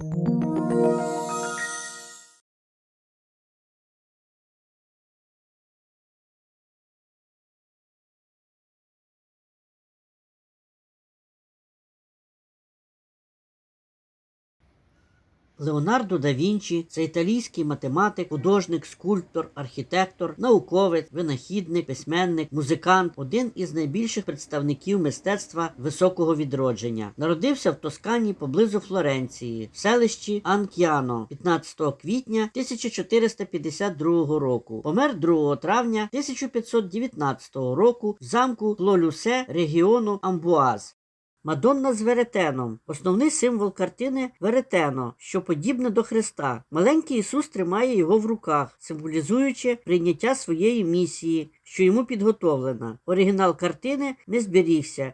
Música Леонардо да Вінчі це італійський математик, художник, скульптор, архітектор, науковець, винахідник, письменник, музикант, один із найбільших представників мистецтва високого відродження. Народився в Тоскані поблизу Флоренції, в селищі Анк'яно 15 квітня 1452 року. Помер 2 травня 1519 року в замку Клолюсе регіону Амбуаз. Мадонна з веретеном основний символ картини веретено, що подібне до Христа. Маленький Ісус тримає його в руках, символізуючи прийняття своєї місії, що йому підготовлена. Оригінал картини не зберігся.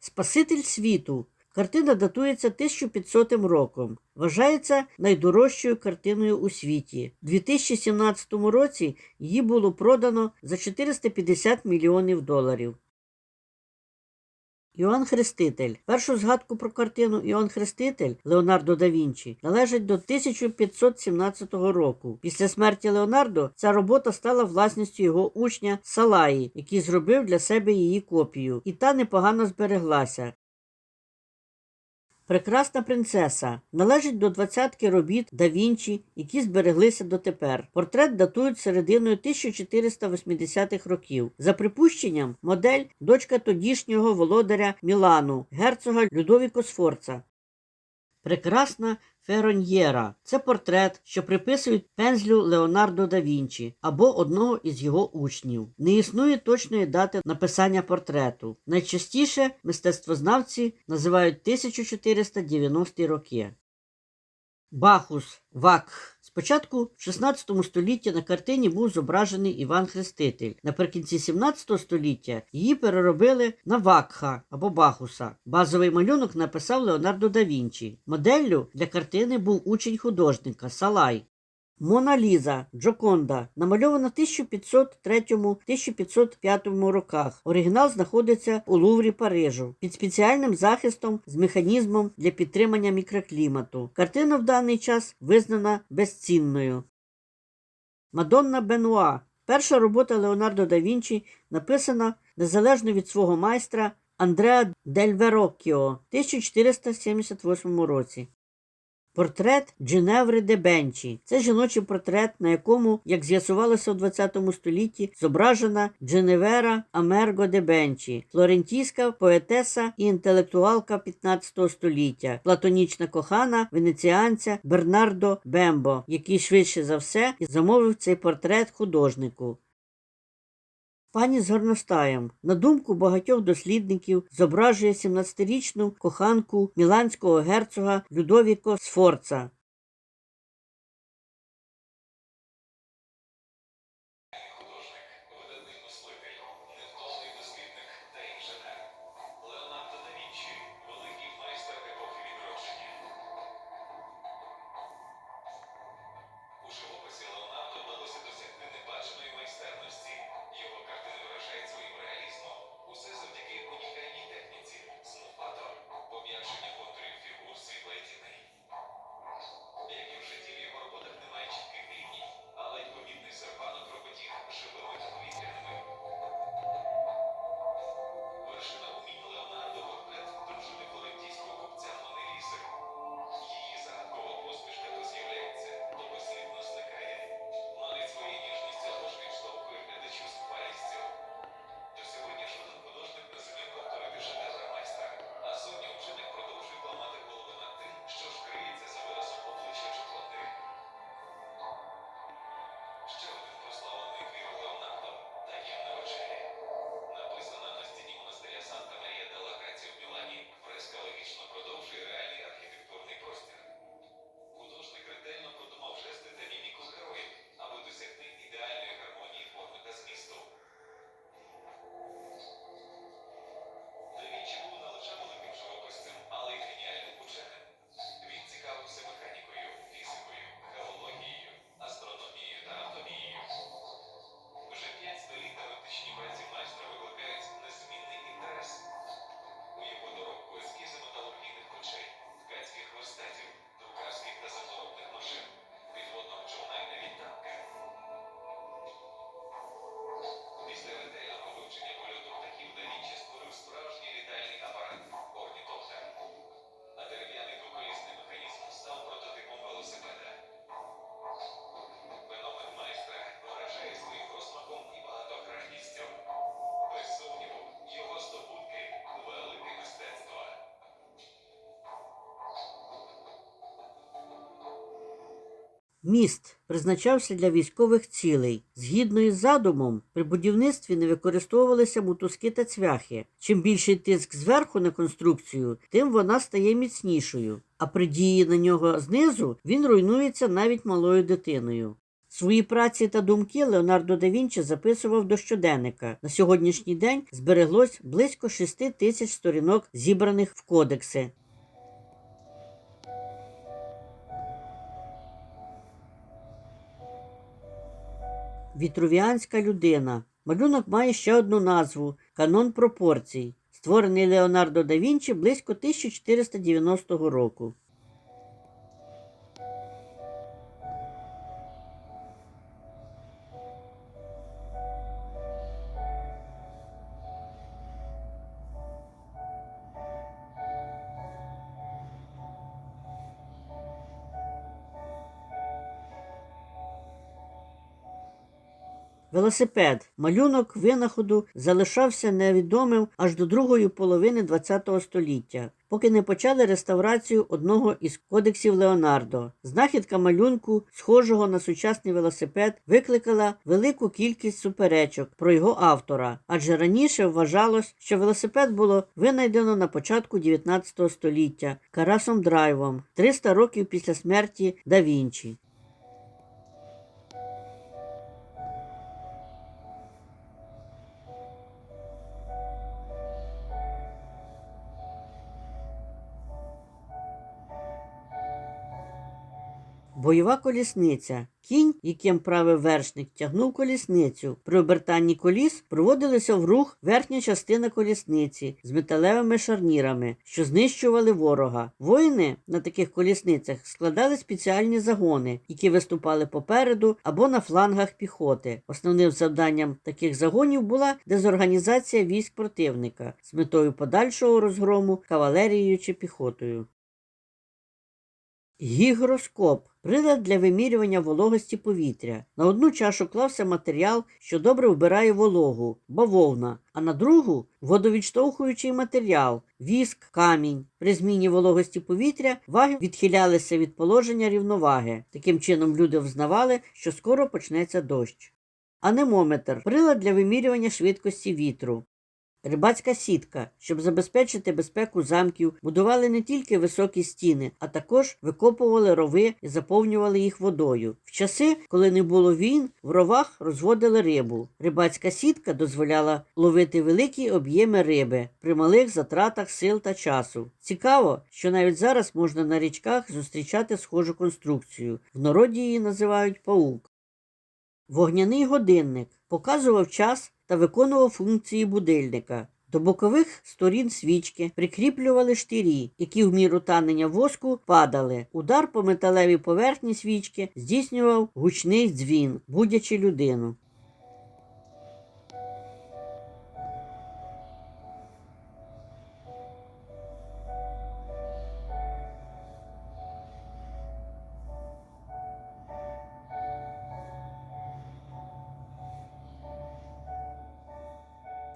Спаситель світу. Картина датується 1500 роком. Вважається найдорожчою картиною у світі. У 2017 році її було продано за 450 мільйонів доларів. Іоанн Хреститель. Першу згадку про картину Йоанн Хреститель Леонардо да Вінчі належить до 1517 року. Після смерті Леонардо ця робота стала власністю його учня Салаї, який зробив для себе її копію, і та непогано збереглася. Прекрасна принцеса належить до двадцятки робіт да Вінчі, які збереглися дотепер. Портрет датують серединою 1480-х років. За припущенням, модель дочка тодішнього володаря Мілану, герцога Людовіко Сфорца. Прекрасна Фероньєра це портрет, що приписують пензлю Леонардо да Вінчі або одного із його учнів. Не існує точної дати написання портрету. Найчастіше мистецтвознавці називають 1490 роки. Бахус Вакх. Спочатку в 16 столітті на картині був зображений Іван Хреститель. Наприкінці 17 століття її переробили на Вакха або Бахуса. Базовий малюнок написав Леонардо да Вінчі. Моделлю для картини був учень художника Салай. Мона Ліза Джоконда намальована в 1503-1505 роках. Оригінал знаходиться у Луврі Парижу під спеціальним захистом з механізмом для підтримання мікроклімату. Картина в даний час визнана безцінною. Мадонна Бенуа. Перша робота Леонардо да Вінчі написана незалежно від свого майстра Андреа Дель Вероккіо в 1478 році. Портрет Джиневри де Бенчі. Це жіночий портрет, на якому, як з'ясувалося у ХХ столітті, зображена Дженевера Амерго де Бенчі, флорентійська поетеса і інтелектуалка 15 століття, платонічна кохана венеціанця Бернардо Бембо, який швидше за все замовив цей портрет художнику. Пані з горностаєм, на думку багатьох дослідників, зображує 17-річну коханку міланського герцога Людовіко Сфорца. Міст призначався для військових цілей. Згідно із задумом, при будівництві не використовувалися мотузки та цвяхи. Чим більший тиск зверху на конструкцію, тим вона стає міцнішою. А при дії на нього знизу він руйнується навіть малою дитиною. Свої праці та думки Леонардо да Вінчі записував до щоденника. На сьогоднішній день збереглось близько 6 тисяч сторінок, зібраних в кодекси. Вітрувіанська людина. Малюнок має ще одну назву канон пропорцій, створений Леонардо да Вінчі близько 1490 року. Велосипед. Малюнок винаходу залишався невідомим аж до другої половини ХХ століття, поки не почали реставрацію одного із кодексів Леонардо. Знахідка малюнку, схожого на сучасний велосипед, викликала велику кількість суперечок про його автора, адже раніше вважалось, що велосипед було винайдено на початку 19 століття Карасом Драйвом 300 років після смерті да Вінчі. Бойова колісниця. Кінь, яким правив вершник, тягнув колісницю. При обертанні коліс проводилася в рух верхня частина колісниці з металевими шарнірами, що знищували ворога. Воїни на таких колісницях складали спеціальні загони, які виступали попереду або на флангах піхоти. Основним завданням таких загонів була дезорганізація військ противника з метою подальшого розгрому кавалерією чи піхотою. Гігроскоп прилад для вимірювання вологості повітря. На одну чашу клався матеріал, що добре вбирає вологу, бавовна, а на другу водовідштовхуючий матеріал, віск, камінь. При зміні вологості повітря ваги відхилялися від положення рівноваги. Таким чином люди взнавали, що скоро почнеться дощ. Анемометр прилад для вимірювання швидкості вітру. Рибацька сітка, щоб забезпечити безпеку замків, будували не тільки високі стіни, а також викопували рови і заповнювали їх водою. В часи, коли не було війн, в ровах розводили рибу. Рибацька сітка дозволяла ловити великі об'єми риби при малих затратах сил та часу. Цікаво, що навіть зараз можна на річках зустрічати схожу конструкцію. В народі її називають паук. Вогняний годинник показував час та виконував функції будильника. До бокових сторін свічки прикріплювали штирі, які в міру танення воску падали. Удар по металевій поверхні свічки здійснював гучний дзвін, будячи людину.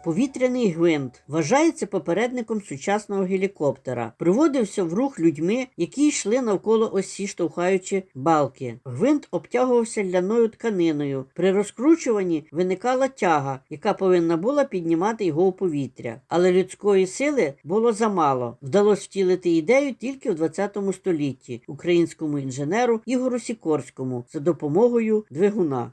Повітряний гвинт вважається попередником сучасного гелікоптера. Приводився в рух людьми, які йшли навколо осі, штовхаючи балки. Гвинт обтягувався ляною тканиною. При розкручуванні виникала тяга, яка повинна була піднімати його у повітря. Але людської сили було замало. Вдалося втілити ідею тільки в 20 столітті українському інженеру Ігору Сікорському за допомогою двигуна.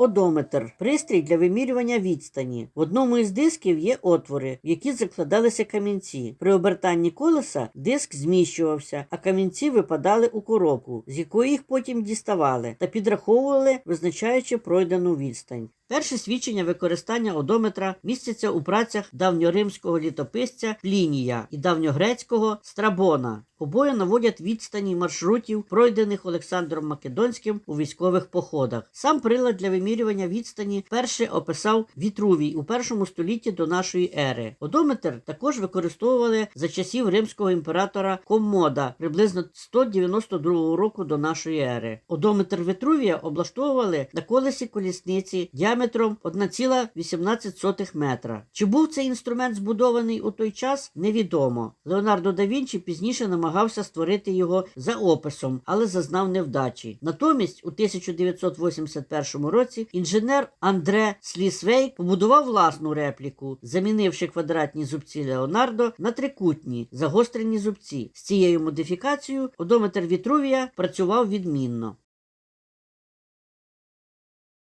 Одометр пристрій для вимірювання відстані. В одному із дисків є отвори, в які закладалися камінці. При обертанні колеса диск зміщувався, а камінці випадали у коробку, з якої їх потім діставали та підраховували, визначаючи пройдену відстань. Перші свідчення використання одометра містяться у працях давньоримського літописця Плінія і давньогрецького Страбона. Обоє наводять відстані маршрутів, пройдених Олександром Македонським у військових походах. Сам прилад для вимірювання відстані перше описав Вітрувій у першому столітті до нашої ери. Одометр також використовували за часів римського імператора Коммода приблизно 192 року до нашої ери. Одометр Вітрувія облаштовували на колесі колісниці діаметром 1,18 метра. Чи був цей інструмент збудований у той час, невідомо. Леонардо да Вінчі пізніше намагався створити його за описом, але зазнав невдачі. Натомість, у 1981 році інженер Андре Слісвей побудував власну репліку, замінивши квадратні зубці Леонардо на трикутні загострені зубці. З цією модифікацією одометр Вітрувія працював відмінно.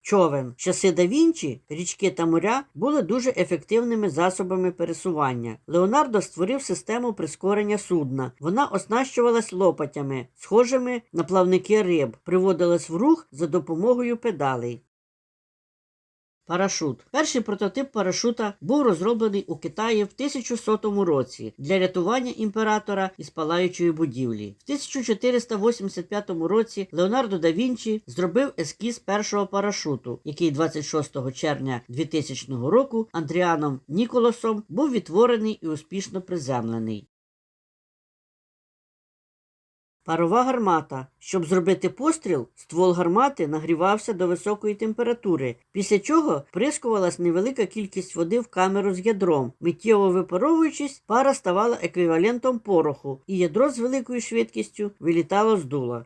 Човен. Часи да Вінчі річки та моря були дуже ефективними засобами пересування. Леонардо створив систему прискорення судна. Вона оснащувалась лопатями, схожими на плавники риб, приводилась в рух за допомогою педалей. Парашут. Перший прототип парашута був розроблений у Китаї в 1100 році для рятування імператора із палаючої будівлі. В 1485 році Леонардо да Вінчі зробив ескіз першого парашуту, який 26 червня 2000 року Андріаном Ніколосом був відтворений і успішно приземлений. Парова гармата. Щоб зробити постріл, ствол гармати нагрівався до високої температури, після чого прискувалась невелика кількість води в камеру з ядром. Миттєво випаровуючись, пара ставала еквівалентом пороху, і ядро з великою швидкістю вилітало з дула.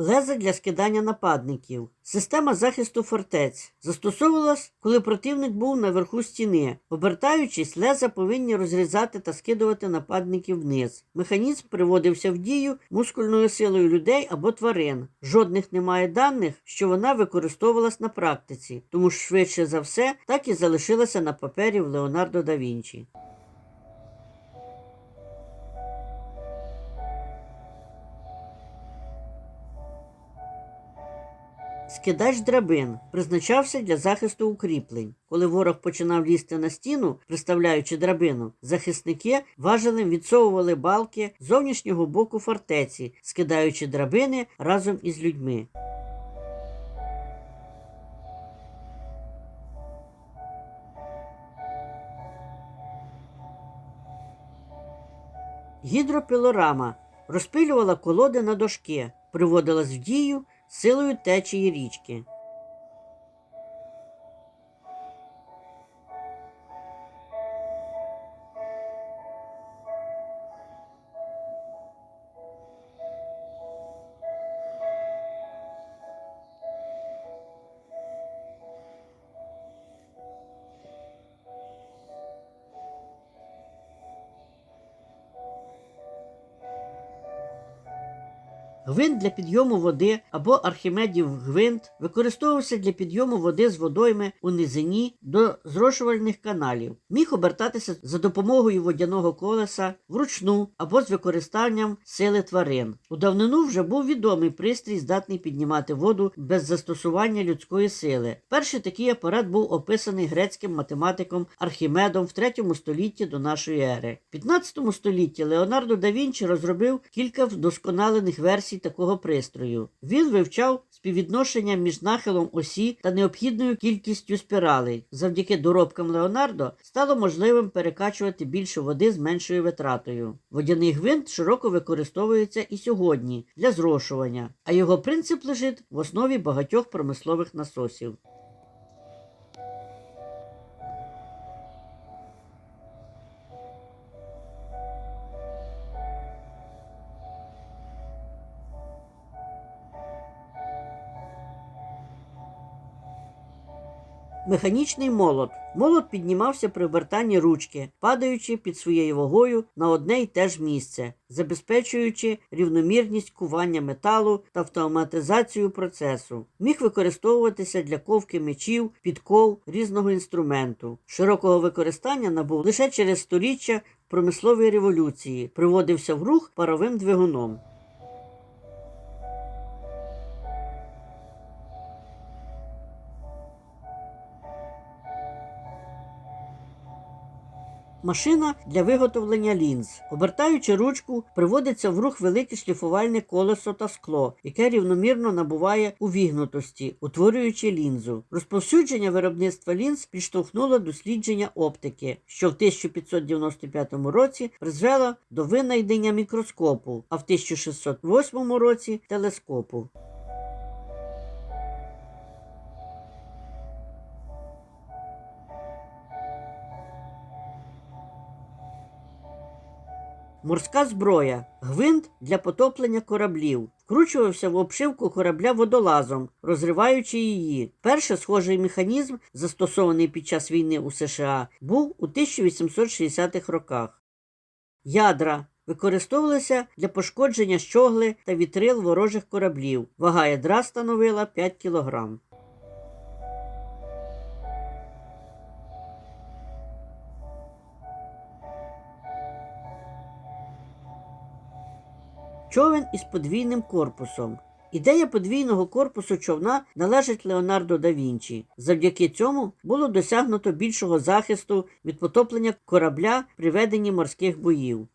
Леза для скидання нападників. Система захисту фортець застосовувалась, коли противник був наверху стіни. Обертаючись, леза повинні розрізати та скидувати нападників вниз. Механізм приводився в дію мускульною силою людей або тварин. Жодних немає даних, що вона використовувалась на практиці, тому швидше за все так і залишилася на папері в Леонардо да Вінчі. Скидач драбин призначався для захисту укріплень. Коли ворог починав лізти на стіну, приставляючи драбину, захисники важелем відсовували балки зовнішнього боку фортеці, скидаючи драбини разом із людьми. Гідропілорама розпилювала колоди на дошки, приводилась в дію силою течії річки. Гвинт для підйому води або архімедів гвинт використовувався для підйому води з водойми у низині до зрошувальних каналів. Міг обертатися за допомогою водяного колеса вручну або з використанням сили тварин. У давнину вже був відомий пристрій, здатний піднімати воду без застосування людської сили. Перший такий апарат був описаний грецьким математиком Архімедом в 3 столітті до нашої ери. В 15 столітті Леонардо да Вінчі розробив кілька вдосконалених версій такого пристрою. Він вивчав співвідношення між нахилом осі та необхідною кількістю спіралей. Завдяки доробкам Леонардо стало можливим перекачувати більше води з меншою витратою. Водяний гвинт широко використовується і сьогодні для зрошування, а його принцип лежить в основі багатьох промислових насосів. Механічний молот. Молот піднімався при обертанні ручки, падаючи під своєю вагою на одне й те ж місце, забезпечуючи рівномірність кування металу та автоматизацію процесу. Міг використовуватися для ковки мечів, підков різного інструменту. Широкого використання набув лише через сторіччя промислової революції, приводився в рух паровим двигуном. Машина для виготовлення лінз. Обертаючи ручку, приводиться в рух велике шліфувальне колесо та скло, яке рівномірно набуває увігнутості, утворюючи лінзу. Розповсюдження виробництва лінз підштовхнуло дослідження оптики, що в 1595 році призвело до винайдення мікроскопу, а в 1608 році телескопу. Морська зброя гвинт для потоплення кораблів. Вкручувався в обшивку корабля водолазом, розриваючи її. Перший схожий механізм, застосований під час війни у США, був у 1860-х роках. Ядра використовувалися для пошкодження щогли та вітрил ворожих кораблів. Вага ядра становила 5 кілограм. Човен із подвійним корпусом. Ідея подвійного корпусу човна належить Леонардо да Вінчі. Завдяки цьому було досягнуто більшого захисту від потоплення корабля при веденні морських боїв.